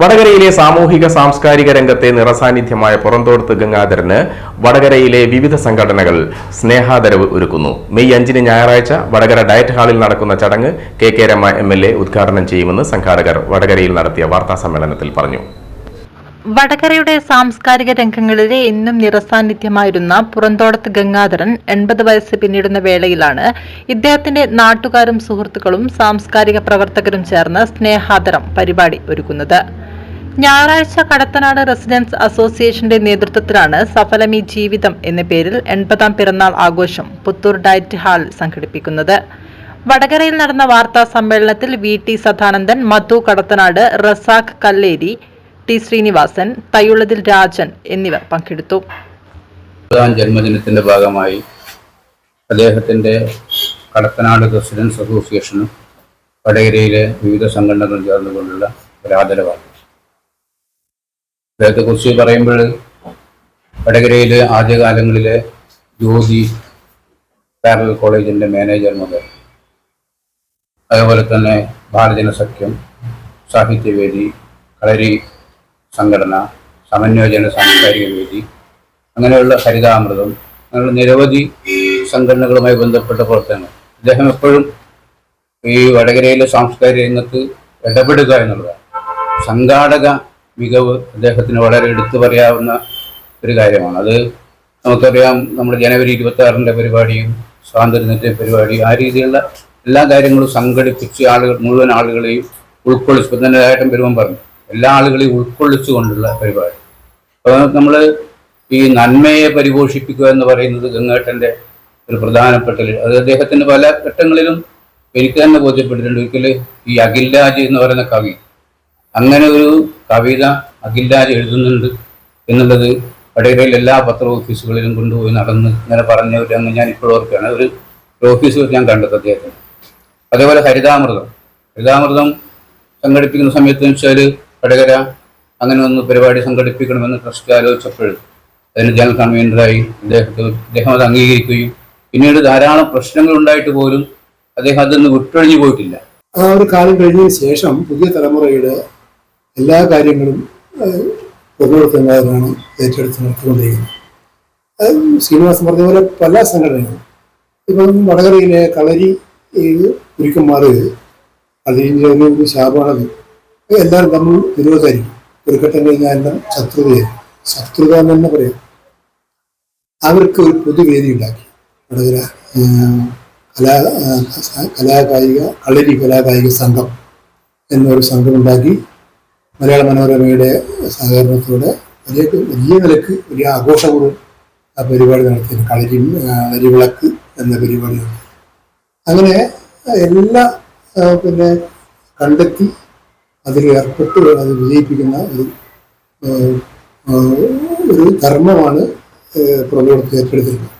വടകരയിലെ സാമൂഹിക സാംസ്കാരിക രംഗത്തെ നിറസാന്നിധ്യമായ പുറന്തോടത്ത് ഗംഗാധരന് വടകരയിലെ വിവിധ സംഘടനകൾ സ്നേഹാദരവ് ഒരുക്കുന്നു. മെയ് അഞ്ചിന് ഞായറാഴ്ച വടകര ഡയറ്റ് ഹാളിൽ നടക്കുന്ന ചടങ്ങ് K K Rama M L A ഉദ്ഘാടനം ചെയ്യുമെന്ന് സംഘാടകർ വടകരയിൽ നടത്തിയ വാർത്താ സമ്മേളനത്തിൽ പറഞ്ഞു. വടകരയുടെ സാംസ്കാരിക രംഗങ്ങളിലെ എന്നും നിറസാന്നിധ്യമായിരുന്ന പുറന്തോടത്ത് ഗംഗാധരൻ എൺപത് വയസ്സ് പിന്നിടുന്ന വേളയിലാണ് ഇദ്ദേഹത്തിന്റെ നാട്ടുകാരും സുഹൃത്തുക്കളും സാംസ്കാരിക പ്രവർത്തകരും ചേർന്ന് സ്നേഹാദരം പരിപാടി ഒരുക്കുന്നത്. ഞായറാഴ്ച കടത്തനാട് റെസിഡൻസ് അസോസിയേഷന്റെ നേതൃത്വത്തിലാണ് സഫലമി ജീവിതം എന്ന പേരിൽ എൺപതാം പിറന്നാൾ ആഘോഷം പുത്തൂർ ഡയറ്റ് ഹാളിൽ സംഘടിപ്പിക്കുന്നത്. വടകരയിൽ നടന്ന വാർത്താ സമ്മേളനത്തിൽ V T Sadanandan Madhu Kadathanad Razak Kalleri T Sreenivasan Thayyullathil Rajan എന്നിവർ പങ്കെടുത്തു. ജന്മദിനത്തിന്റെ ഭാഗമായി അദ്ദേഹത്തിന്റെ കടത്തനാട് റെസിഡൻസ് അസോസിയേഷനും വടകരയിലെ വിവിധ സംഘടനകൾ ചേർന്നുകൊണ്ടുള്ള ഒരു ആദരവാണ്. അദ്ദേഹത്തെക്കുറിച്ച് പറയുമ്പോൾ വടകരയിലെ ആദ്യകാലങ്ങളിലെ ജ്യോതി പാരലൽ കോളേജിന്റെ മാനേജർ മുതൽ അതേപോലെ തന്നെ ഭാരതജന സഖ്യം സാഹിത്യവേദി കളരി സംഘടന സമന്വയജന സാംസ്കാരിക വേദി അങ്ങനെയുള്ള ഹരിതാമൃതം അങ്ങനെയുള്ള നിരവധി സംഘടനകളുമായി ബന്ധപ്പെട്ട പ്രവർത്തനങ്ങൾ. അദ്ദേഹം എപ്പോഴും ഈ വടകരയിലെ സാംസ്കാരിക രംഗത്ത് ഇടപെടുക എന്നുള്ളതാണ്. സംഘാടക മികവ് അദ്ദേഹത്തിന് വളരെ എടുത്തു പറയാവുന്ന ഒരു കാര്യമാണ്. അത് നമുക്കറിയാം നമ്മുടെ ജനുവരി ഇരുപത്തി ആറിന്റെ പരിപാടിയും സ്വാതന്ത്ര്യത്തിന്റെ പരിപാടി ആ രീതിയിലുള്ള എല്ലാ കാര്യങ്ങളും സംഘടിപ്പിച്ച് ആളുകൾ മുഴുവൻ ആളുകളെയും ഉൾക്കൊള്ളിച്ച് തന്നെ ഏട്ടൻ പെരുമ്പം പറഞ്ഞു. എല്ലാ ആളുകളെയും ഉൾക്കൊള്ളിച്ചുകൊണ്ടുള്ള പരിപാടി. അപ്പോൾ നമ്മൾ ഈ നന്മയെ പരിപോഷിപ്പിക്കുക എന്ന് പറയുന്നത് ഗംഗേട്ടന്റെ ഒരു പ്രധാനപ്പെട്ട അത് അദ്ദേഹത്തിന്റെ പല ഘട്ടങ്ങളിലും എനിക്ക് തന്നെ ബോധ്യപ്പെട്ടിട്ടുണ്ട്. ഒരിക്കൽ ഈ അഖിൽരാജ് എന്ന് പറയുന്ന കവി അങ്ങനെ ഒരു കവിത അഖിൽരാജ് എഴുതുന്നുണ്ട് എന്നുള്ളത് വടകരയിൽ എല്ലാ പത്ര ഓഫീസുകളിലും കൊണ്ടുപോയി നടന്ന് ഇങ്ങനെ പറഞ്ഞ ഒരു അങ്ങ് ഞാൻ ഇപ്പോഴും ഓർക്കുകയാണ്. ഒരു ഓഫീസ് ഞാൻ കണ്ടത് അദ്ദേഹത്തിന്. അതേപോലെ ഹരിതാമൃതം. ഹരിതാമൃതം സംഘടിപ്പിക്കുന്ന സമയത്ത് വെച്ചാൽ വടകര അങ്ങനെ ഒന്ന് പരിപാടി സംഘടിപ്പിക്കണമെന്ന് ട്രസ്റ്റ് ആലോചിച്ചപ്പോൾ അതിന് ജനറൽ കൺവീനറായി അദ്ദേഹത്തെ അദ്ദേഹം അത് അംഗീകരിക്കുകയും പിന്നീട് ധാരാളം പ്രശ്നങ്ങൾ ഉണ്ടായിട്ട് പോലും അദ്ദേഹം അതിൽ നിന്ന് വിട്ടൊഴിഞ്ഞു പോയിട്ടില്ല. ആ ഒരു കാലം കഴിഞ്ഞതിന് ശേഷം പുതിയ തലമുറയുടെ എല്ലാ കാര്യങ്ങളും പൊതുവെടുക്കുന്നവരാണ് ഏറ്റെടുത്ത് നടത്തിക്കൊണ്ടിരിക്കുന്നത്. ശ്രീനിവാസൻ പറഞ്ഞ പോലെ പല സംഘടനകളും. ഇപ്പം വടകരയിലെ കളരി ഉരുക്കന്മാർ അതിന്റെ ഒരു ശാപമാണത് എല്ലാവരും തമ്മിൽ വിരോധമായിരിക്കും. ഒരു ഘട്ടം കഴിഞ്ഞാൽ എല്ലാം ശത്രുതയായിരിക്കും. ശത്രുത എന്ന് തന്നെ പറയാം. അവർക്ക് ഒരു പൊതുവേദി ഉണ്ടാക്കി. വടകര കലാ കലാകായിക കളരി കലാകായിക സംഘം എന്നൊരു സംഘം ഉണ്ടാക്കി മലയാള മനോരമയുടെ സഹകരണത്തോടെ വലിയ വലിയ നിലയ്ക്ക് വലിയ ആഘോഷപൂർവം ആ പരിപാടി നടത്തി കളരി കളരിവിളക്ക് എന്ന പരിപാടി അങ്ങനെ എല്ലാ പിന്നെ കണ്ടെത്തി അതിൽ ഏർപ്പെട്ട് അത് വിജയിപ്പിക്കുന്ന ഒരു ഒരു ധർമ്മമാണ് പ്രലോഭനത്തിൽ ഏറ്റെടുത്തിരിക്കുന്നത്.